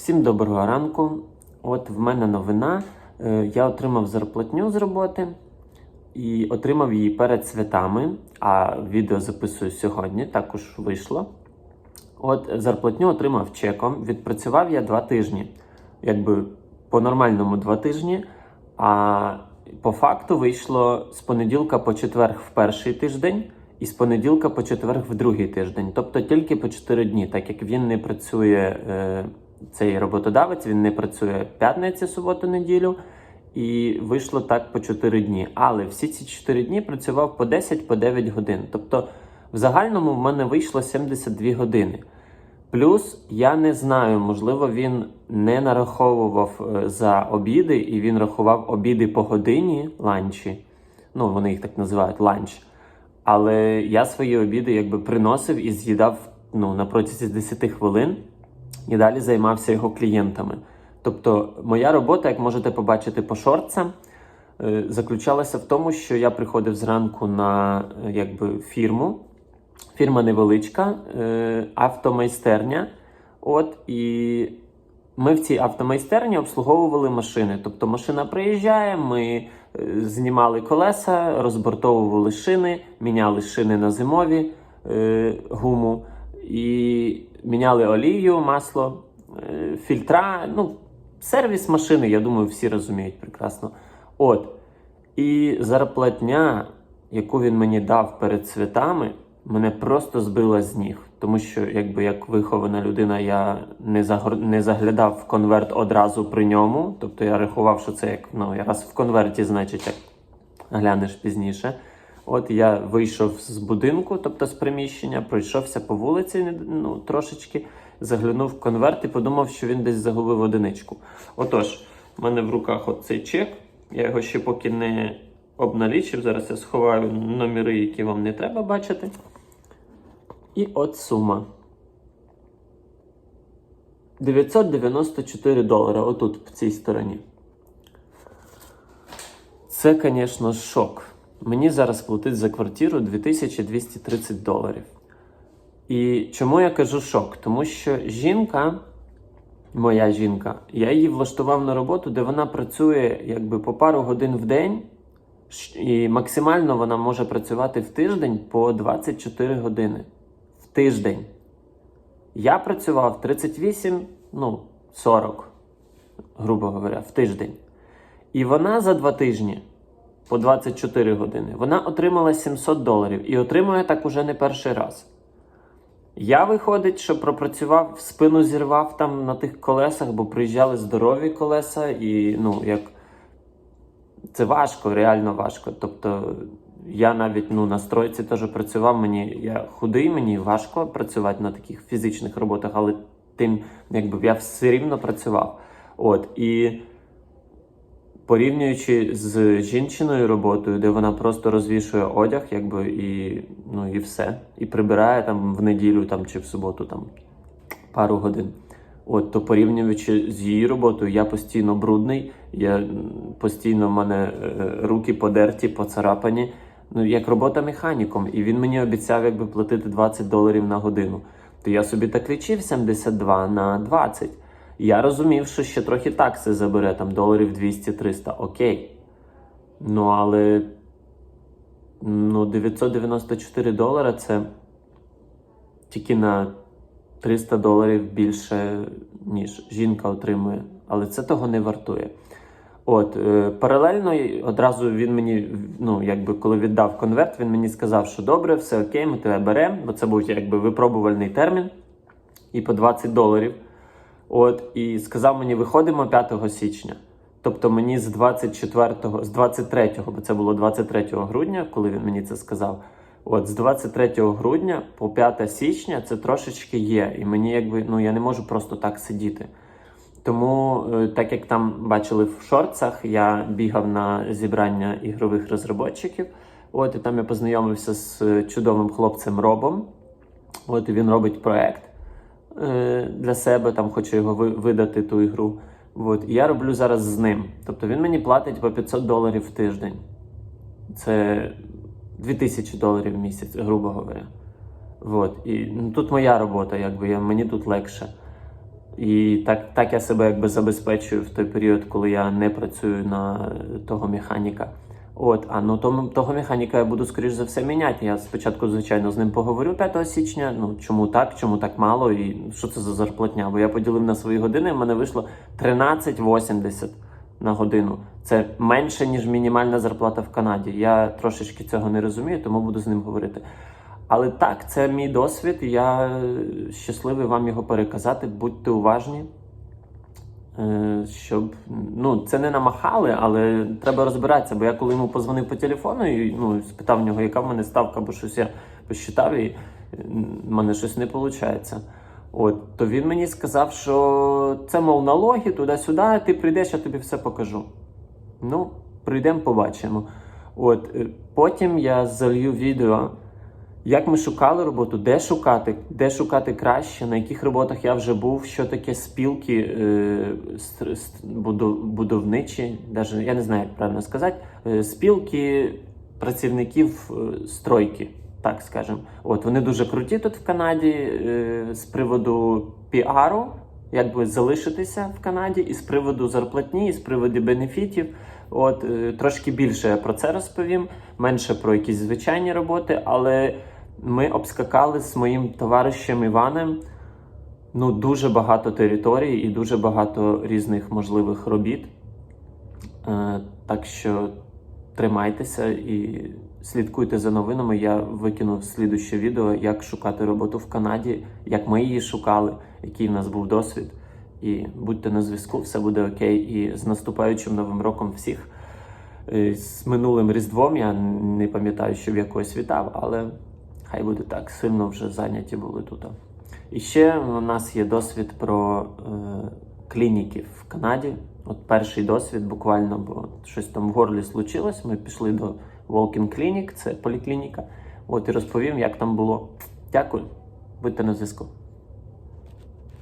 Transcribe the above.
Всім доброго ранку. От в мене новина. Е, Я отримав зарплатню з роботи і отримав її перед святами. А відео записую сьогодні, також вийшло. От зарплатню отримав чеком. Відпрацював я два тижні. Якби по-нормальному два тижні. А по факту вийшло з понеділка по четверг в перший тиждень і з понеділка по четверг в другий тиждень. Тобто тільки по 4 дні, так як він не працює, е, цей роботодавець, він не працює п'ятниці, суботу, неділю. І вийшло так по 4 дні. Але всі ці 4 дні працював по 10 по 9 годин. Тобто, в загальному в мене вийшло 72 години. Плюс я не знаю, можливо, він не нараховував е, за обіди, і він рахував обіди по годині ланчі. Ну, вони їх так називають ланч. Але я свої обіди якби приносив і з'їдав ну, на протязі 10 хвилин і далі займався його клієнтами. Тобто, моя робота, як можете побачити по шорцям, е, заключалася в тому, що я приходив зранку на е, якби, фірму. Фірма невеличка, е, автомайстерня. От і ми в цій автомайстерні обслуговували машини. Тобто машина приїжджає, ми знімали колеса, розбортовували шини, міняли шини на зимові гуму і міняли олію, масло, е, фільтра. Ну, сервіс машини, я думаю, всі розуміють прекрасно. От. І зарплатня, яку він мені дав перед святами, мене просто збила з ніг. Тому що, якби як вихована людина, я не загор... не заглядав в конверт одразу при ньому. Тобто я рахував, що це як ну, раз в конверті, значить, як глянеш пізніше. От я вийшов з будинку, тобто з приміщення, пройшовся по вулиці ну, трошечки, заглянув в конверт і подумав, що він десь загубив одиничку. Отож, в мене в руках от цей чек. Я його ще поки не обналічив. Зараз я сховаю номери, які вам не треба бачити. І от сума. 994 долари отут, в цій стороні. Це, звісно, шок. Мені зараз платить за квартиру 2230 доларів. І чому я кажу шок? Тому що жінка, моя жінка, я її влаштував на роботу, де вона працює якби по пару годин в день, і максимально вона може працювати в тиждень по 24 години. В тиждень. Я працював 38, ну, 40, грубо говоря, в тиждень. І вона за два тижні по 24 години вона отримала 700 доларів і отримує так уже не перший раз. Я виходить, що пропрацював, спину зірвав там на тих колесах, бо приїжджали здорові колеса, і ну, як це важко, реально важко. Тобто я навіть ну, на стройці теж працював. Мені я худий, мені важко працювати на таких фізичних роботах, але тим, якби я все рівно працював. От і порівнюючи з жінчиною роботою, де вона просто розвішує одяг, якби і ну і все, і прибирає там в неділю там чи в суботу там пару годин. От, то порівнюючи з її роботою, я постійно брудний, я постійно в мене е, руки подерті, поцарапані. Ну, як робота механіком, і він мені обіцяв якби платити 20 доларів на годину. То я собі так лічив 72 на 20. Я розумів, що ще трохи такси забере, там доларів 200-300, окей. Ну, але ну, 994 долара це тільки на 300 доларів більше, ніж жінка отримує. Але це того не вартує. От, е, паралельно одразу він мені, ну, якби коли віддав конверт, він мені сказав, що добре, все окей, ми тебе беремо, бо це був якби випробувальний термін і по 20 доларів. От, і сказав мені, виходимо 5 січня. Тобто мені з 24, з 23, бо це було 23 грудня, коли він мені це сказав. От з 23 грудня по 5 січня це трошечки є. І мені якби ну я не можу просто так сидіти. Тому, е, так як там бачили в шорцах, я бігав на зібрання ігрових розробників. От і там я познайомився з е, чудовим хлопцем Робом. От і він робить проект для себе, там хоче його видати ту ігру. От, і я роблю зараз з ним. Тобто він мені платить по 500 доларів в тиждень. Це 2000 доларів в місяць, грубо говоря. От. І ну, тут моя робота, якби я, мені тут легше. І так, так я себе якби забезпечую в той період, коли я не працюю на е, того механіка. От, а ну тому того механіка я буду скоріш за все міняти. Я спочатку, звичайно, з ним поговорю 5 січня. Ну чому так, чому так мало, і що це за зарплатня? Бо я поділив на свої години, і в мене вийшло 13,80 на годину. Це менше, ніж мінімальна зарплата в Канаді. Я трошечки цього не розумію, тому буду з ним говорити. Але так, це мій досвід, я е, щасливий вам його переказати. Будьте уважні. Е, Щоб ну це не намахали, але треба розбиратися. Бо я коли йому позвонив по телефону і ну спитав в нього, яка в мене ставка, бо щось я посчитав, і в мене щось не виходить. От то він мені сказав, що це мов налоги туди-сюди. Ти прийдеш, я тобі все покажу. Ну, прийдемо, побачимо. От е, потім я залью відео. Як ми шукали роботу, де шукати, де шукати краще, на яких роботах я вже був, що таке спілки е, будовничі, даже, я не знаю, як правильно сказати, е, спілки працівників е, стройки, так скажемо. От вони дуже круті тут в Канаді е, з приводу піару, як би залишитися в Канаді, і з приводу зарплатні, і з приводу бенефітів. От е, трошки більше про це розповім, менше про якісь звичайні роботи, але ми обскакали з моїм товаришем Іваном ну, дуже багато територій і дуже багато різних можливих робіт. Е, так що тримайтеся і слідкуйте за новинами. Я викинув слідуще відео, як шукати роботу в Канаді, як ми її шукали, який в нас був досвід. І будьте на зв'язку, все буде окей. І з наступаючим новим роком всіх. Е, З минулим Різдвом я не пам'ятаю, щоб я когось вітав, але хай буде так. Сильно вже зайняті були тут. І ще у нас є досвід про е, клініки в Канаді. От перший досвід буквально, бо щось там в горлі случилось. Ми пішли до Walking Clinic, це поліклініка. От і розповім, як там було. Дякую, будьте на зв'язку.